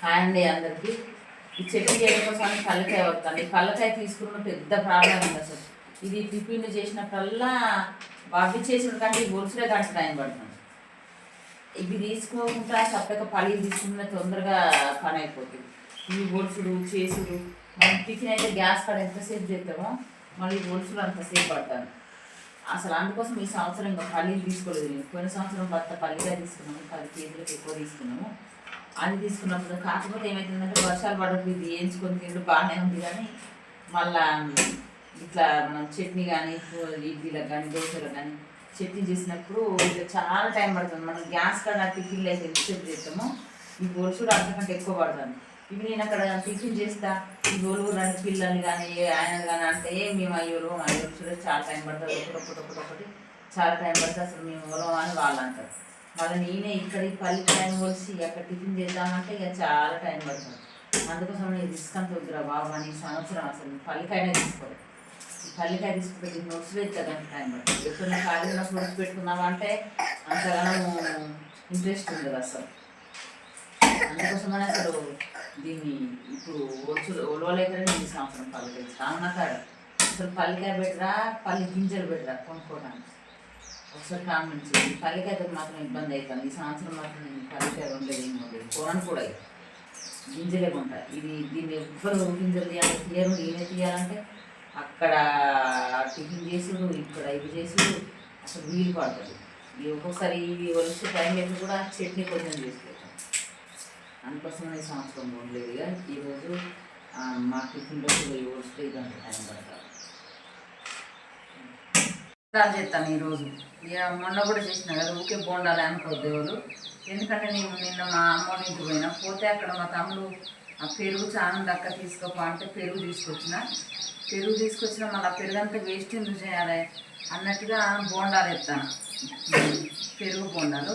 Hi అండి అందరికి. ఈ చట్నీ చేయడం కోసం కల్లకాయ వస్తాను ఈ కళ్ళకాయ తీసుకున్న పెద్ద ప్రాబ్లం ఉంది అసలు. ఇది టిఫిన్ చేసినప్పుడల్లా అవి చేసిన కంటే ఈ గొలుసులే గంట టైం పడుతుంది ఇవి తీసుకోకుండా చక్కగా పళ్ళు తీసుకుంటే తొందరగా పని అయిపోతుంది ఈ గొలుసులు చేసుడు. మనం టిఫిన్ అయితే గ్యాస్ కాడ ఎంతసేపు చేస్తామో మళ్ళీ గొలుసులు అంతసేపు పడతాను అసలు అందుకోసం ఈ సంవత్సరం ఇంకా పల్లీలు తీసుకోలేదు నేను. పోయిన సంవత్సరం భర్త పల్లీగా తీసుకున్నాము పది కేజీలకు ఎక్కువ తీసుకున్నాము. అది తీసుకున్నప్పుడు కాకపోతే ఏమవుతుందంటే వర్షాలు పడప్పుడు ఇది వేయించుకొని తింటూ బాగానే ఉంది కానీ మళ్ళా ఇట్లా మనం చట్నీ కానీ ఇడ్లీలకు కానీ దోశలకు కానీ చట్నీ చేసినప్పుడు ఇట్లా చాలా టైం పడుతుంది. మనం గ్యాస్ కాడ టిఫిన్లు అయితే ఎంతసేపు చేస్తామో ఈ గొలుసుడు అంతకంటే ఎక్కువ పడుతుంది. ఇవి నేను అక్కడ టిఫిన్ చేస్తా. ఈ గోలుగు రెండు పిల్లలు కానీ ఆయన కానీ అంటే మేము అయ్యోరు అయ్యోరు చూడ చాలా టైం పడుతుంది. ఒకటి ఒకటి ఒకటి ఒకటి చాలా టైం పడుతుంది. అసలు మేము ఎవరో అని వాళ్ళు అంటారు. మళ్ళీ నేనే ఇక్కడ ఈ పల్లి టైం వచ్చి అక్కడ టిఫిన్ చేద్దామంటే ఇక చాలా టైం పడుతుంది. అందుకోసం నేను తీసుకొని వద్దురా బాబు అని సంవత్సరం అసలు పల్లికాయనే తీసుకోలేదు పల్లికాయ పల్లికాయ తీసుకుపెట్టి నోట్స్ పెట్టుకోవడానికి టైం పడుతుంది. ఎప్పుడైనా ఖాళీ ఉన్నప్పుడు నోట్స్ పెట్టుకున్నామంటే అంతగానో ఇంట్రెస్ట్ ఉండదు అసలు. అందుకోసమని అసలు దీన్ని ఇప్పుడు ఒచ్చు ఒలవలేకనే నేను సంవత్సరం పల్లికాయ చాలా కాడ. అసలు పల్లికాయ పెట్టరా పల్లి గింజలు పెట్టరా కొనుక్కోవడానికి? ఒకసారి కామెంట్ చేయండి. పల్లికాయతో మాత్రం ఇబ్బంది అవుతుంది. ఈ సంవత్సరం మాత్రం నేను పల్లికాయ ఉండలేదు ఏం ఉండలేదు కొనను కూడా ఇక. గింజలే ఉంటాయి ఇది దీన్ని ఎవ్వరు గింజలు తీయాలి తీయరు. నేనే తీయాలంటే అక్కడ టిఫిన్ చేసుడు ఇక్కడ ఇవి చేసుడు అసలు వీలు పడుతుంది. ఇది ఒక్కొక్కసారి ఇవి వచ్చి టైం లేదు కూడా చట్నీ కొంచెం చేసుకుంటాం. అందుకోసం ఈ సంవత్సరం ఉండలేదు ఇక ఈరోజు ఆ, మా టిఫిన్లో వస్తే ఇదంతా టైం పడతారు బోండాలు చేస్తాను ఈరోజు. ఇక మొన్న కూడా చేసిన కదా ఊకే బోండాలు అనుకోవద్దు ఎవరు ఎందుకంటే నేను నిన్న మా అమ్మ ఇంటికి పోయినా. పోతే అక్కడ మా తమ్ముడు ఆ పెరుగు చాలా దక్క తీసుకోపో అంటే పెరుగు తీసుకొచ్చిన. పెరుగు తీసుకొచ్చిన మళ్ళీ పెరుగు అంతా వేస్ట్ ఎందుకు చేయాలి? అన్నట్టుగా బోండాలు ఎత్తాను పెరుగు బోండాలు.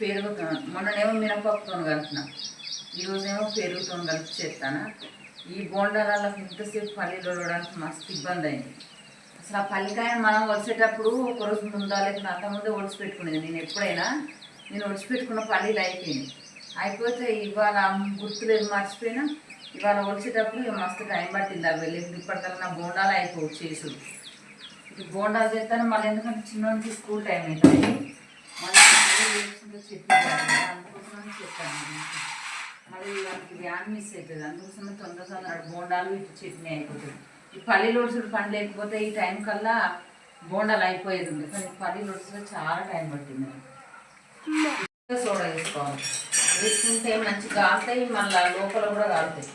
పెరుగు మొన్ననేమో మినపప్పుతో కలిపిన ఈరోజేమో పెరుగుతో కలిపి చేస్తాను. ఈ బోండాలలో ఇంతసేపు పల్లీలు చూడడానికి మస్తు ఇబ్బంది అయింది. అసలు ఆ పల్లికాయ మనం ఒలిసేటప్పుడు ఒక రోజు ముందా లేదు అంత ముందే ఒడిచి పెట్టుకునేది. నేను ఎప్పుడైనా నేను ఒడిచి పెట్టుకున్న పల్లీలు అయిపోయింది అయిపోతే ఇవాళ గుర్తులేదు మర్చిపోయినా. ఇవాళ ఒలిచేటప్పుడు మస్తు టైం పట్టింది అవి వెళ్ళి. ఇప్పటికల్లా నా బోండాలు అయిపోవు చేసుడు. ఇది బోండాలు చేస్తాను మళ్ళీ ఎందుకంటే చిన్నోడికి స్కూల్ టైం అవుతుంది మళ్ళీ మళ్ళీ లేచిందో చెప్పాను మళ్ళీ వానికి వ్యాన్ మిస్ అవుతుంది అందుకోసమే తొందర తొందర బోండాలు ఇటు చట్నీ అయిపోతుంది. ఈ పల్లి లోడ్సుడు పని లేకపోతే ఈ టైం కల్లా బోండాలు అయిపోయేది ఉంది. కానీ పల్లి లోడ్సులో చాలా టైం పట్టింది. సోడా వేసుకోవాలి. వేసుకుంటే మంచి కాలుతాయి మళ్ళీ లోపల కూడా కాలుతాయి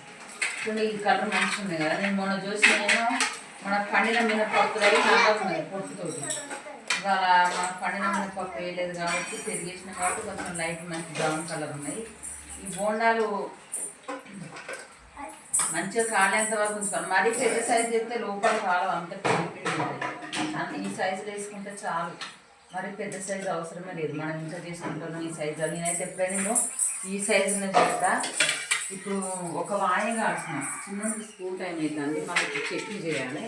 చూడండి ఈ కలర్ మంచిగా ఉంది కదా. నేను మొన్న చూసి నేను మన పండిన మినపప్పు దగ్గర ఉన్నాయి పొట్టుతోటి. ఇవాళ మన పండిన మినపప్పు వేయలేదు కాబట్టి పెరిగేసిన కాబట్టి కొంచెం లైట్ మంచి బ్రౌన్ కలర్ ఉన్నాయి ఈ బోండాలు మంచిగా కాలేంత వరకు ఉంచుకోవాలి మరీ పెద్ద సైజు చెప్తే లోపల కాలం అంత అంత ఈ సైజులో వేసుకుంటే చాలు. మరి పెద్ద సైజు అవసరమే లేదు. మనం ఇంత చేసుకుంటున్నాం ఈ సైజు నేనైతే ఎప్పుడైనా ఈ సైజునే చేస్తా. ఇప్పుడు ఒక వాయి కాల్సిన. చిన్నది స్కూల్ టైం అవుతుంది ఇప్పుడు చట్నీ చేయాలి.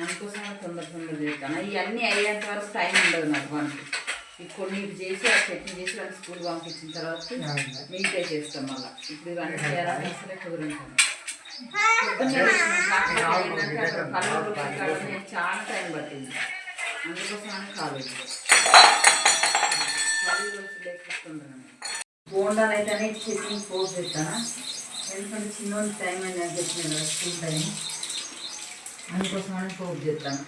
అందుకోసం తొందర తొందర చేస్తాను. ఇవన్నీ అయ్యేంత వరకు టైం ఉండదు నాకు మనకి. కొన్ని చేసి ఆ చట్నీ చేసి వాళ్ళకి స్కూల్ పంపించిన తర్వాత మీకే చేస్తాం మళ్ళీ. ఇప్పుడు ఇవన్నీ చేయాలని అసలే కుదురుంటాను చాలా టైం పట్టింది అందుకోసం కాలేదు బోండాలు అయితేనే చట్నీ పోస్ట్ చేస్తాను ఎందుకంటే చిన్న టైం అయింది అని చెప్పిన కదా స్కూల్ టైం అందుకోసమని పోస్ట్ చేస్తాను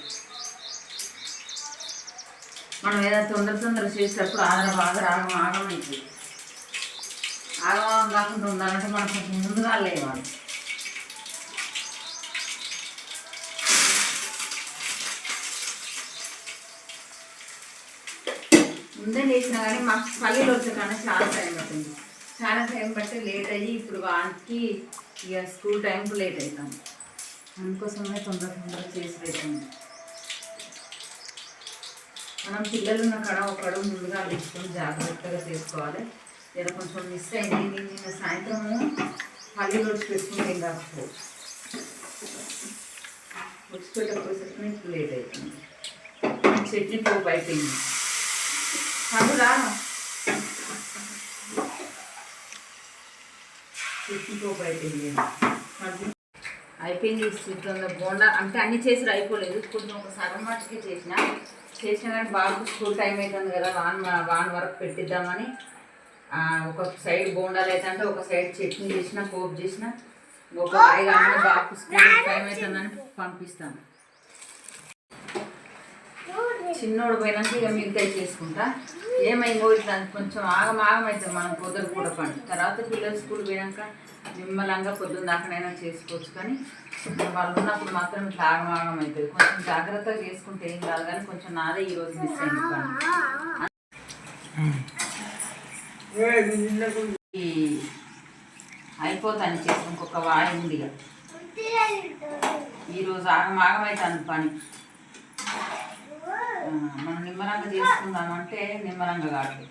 మనం ఏదైనా తొందర తొందర చేసేటప్పుడు ఆగరం ఆగరం ఆగం ఆగం అవుతుంది ఆగం కాకుండా ఉండాలంటే మనం కొంచెం ముందుగా లేవాలి. ముందే చేసినా కానీ మాకు పల్లీలు వచ్చే చాలా టైం పట్టింది. చాలా టైం పట్టి లేట్ అయ్యి ఇప్పుడు వానికి ఇక స్కూల్ టైంకు లేట్ అవుతాం. అందుకోసమే తొందర తొందర చేసి పెట్టాము. మనం పిల్లలు ఉన్న కడ ఒకడు ముందుగా తీసుకొని జాగ్రత్తగా చేసుకోవాలి. ఇలా కొంచెం మిస్ అయింది. నిన్న సాయంత్రము పల్లీలు వచ్చి పెట్టుకుని ఏం కాకపో వచ్చి పెట్టకపోయేసరికి ఇప్పుడు లేట్ అవుతుంది చట్నీ పోపు అయిపోయింది. పండురా చిట్టుకోపు అయిపోయింది సిద్ధంగా అయిపోయింది బోండా అంటే అన్ని చేసి అయిపోలేదు. కొంచెం ఒక సగం మట్టుకే చేసిన. చేసిన కానీ బాబు స్కూల్ టైం అవుతుంది కదా వాన్ వాన్ వరకు పెట్టిద్దామని. ఒక సైడ్ బోండాలు అయితే అంటే ఒక సైడ్ చట్నీ చేసిన పోపు చేసిన. ఒక ఐదు కానీ బాబు స్కూల్ టైం అవుతుందని పంపిస్తాను. చిన్నోడు పోయినాక ఇక మిగతా చేసుకుంటా. ఏమైందో ఇట్లా కొంచెం ఆగం ఆగం అవుతుంది మనం పొద్దున కూడా పని. తర్వాత పిల్లలు స్కూల్ పోయినాక నిమ్మలంగా పొద్దున్న దాకానైనా చేసుకోవచ్చు కానీ వాళ్ళు ఉన్నప్పుడు మాత్రం ఇట్లా ఆగం ఆగం అవుతుంది. కొంచెం జాగ్రత్తగా చేసుకుంటే ఏం కాదు కానీ కొంచెం నాదే ఈరోజు మిస్ అయింది పని. అయిపోతాను చేసి ఇంకొక వాయి ఉంది ఇక. ఈరోజు ఆగం ఆగం అవుతాను పని. మనం నిమ్మరంగా చేసుకుందామంటే నిమ్మరంగా కాదు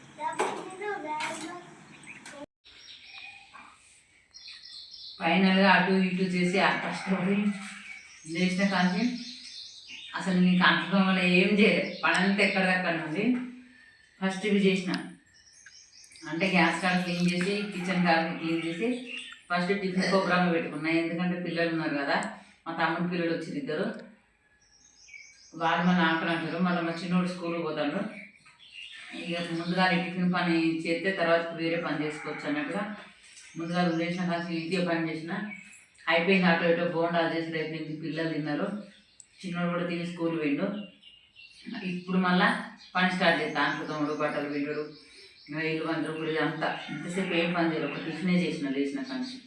ఫైనల్గా అటు ఇటు చేసి ఆ కష్టపడి చేసిన కానీ అసలు నీకు అంటడం వల్ల ఏం చేయలేదు. పనంతా ఎక్కడిదక్కడ ఉంది? ఫస్ట్ ఇవి చేసిన. అంటే గ్యాస్ కాడ క్లీన్ చేసి కిచెన్ కాడ క్లీన్ చేసి ఫస్ట్ టిఫిన్ ప్రోగ్రామ్ పెట్టుకున్నా. ఎందుకంటే పిల్లలు ఉన్నారు కదా. మా తమ్ముడు పిల్లలు వచ్చింది ఇద్దరు. వాళ్ళు మన ఆకలి మళ్ళీ మా చిన్నోడు స్కూల్కి పోతాడు. ఇక ముందుగా టిఫిన్ పని చేస్తే తర్వాత వేరే పని చేసుకోవచ్చు అన్నట్టుగా ముందుగా చేసిన కాసి ఇదే పని చేసిన. అయిపోయింది అటు ఇటు బోండాలు చేసి అయిపోయింది. పిల్లలు తిన్నారు. చిన్నోడు కూడా తిని స్కూల్ పోయిండు. ఇప్పుడు మళ్ళా పని స్టార్ట్ చేస్తాను అంట్లు తమ్ముడు బట్టలు పిండుడు. ఇల్లు అందరూ కూడా అంతా. ఇంతసేపు ఏం పని చేయాలి ఒక టిఫినే చేసిన లేచిన కానీ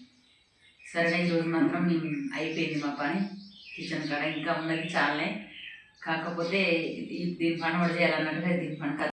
సరే ఈరోజు మాత్రం మేము అయిపోయింది మా పని. కిచెన్ కాడ ఇంకా ఉన్నది చాలే కాకపోతే దీని పని కూడా చేయాలన్నట్టుగా దీని పని